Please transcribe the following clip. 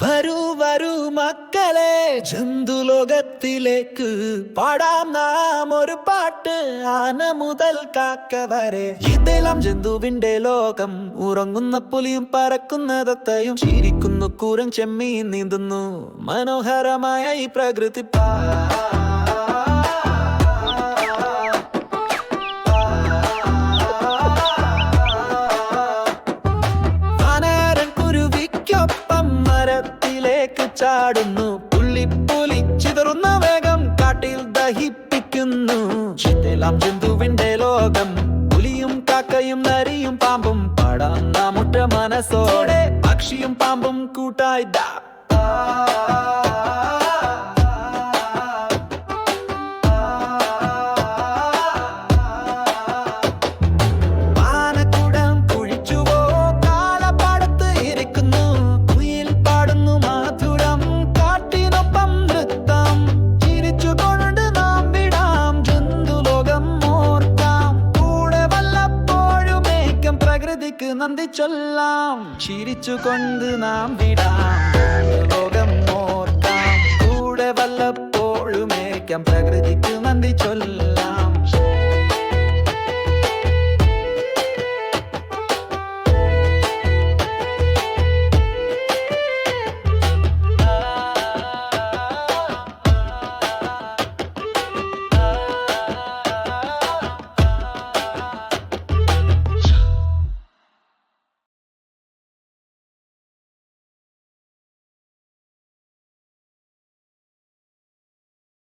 വരൂ വരൂ മക്കളെ ജന്തുലോകത്തിലേക്ക് പാടാം നാം ഒരു പാട്ട് ആന മുതൽ കാക്ക വരെ. ഇതെല്ലാം ജന്തുവിന്റെ ലോകം. ഉറങ്ങുന്ന പുലിയും പറക്കുന്ന തത്തയും ചിരിക്കുന്നു കൂരം ചെമ്മീൻ നീന്തുന്നു. മനോഹരമായ ഈ പ്രകൃതി പാ മരത്തിലേക്ക് ചാടുന്നു. പുള്ളിപ്പുലി ചിതറുന്ന. വേഗം കാട്ടിൽ ദഹിപ്പിക്കുന്നു. ചിതലാം ജന്തുവിന്റെ ലോകം. പുലിയും കാക്കയും നരിയും പാമ്പും പാടാം നാമുറ്റ മനസ്സോടെ. പക്ഷിയും പാമ്പും കൂട്ടായി. ദാ. പ്രകൃതിക്ക് നന്ദി ചൊല്ലാം. ചിരിച്ചുകൊണ്ട് നാം വിടാം. ലോകം ഓർക്കാം. കൂടെ വല്ലപ്പോഴും ഏക്കാം പ്രകൃതിക്ക് നന്ദി ചൊല്ലാം.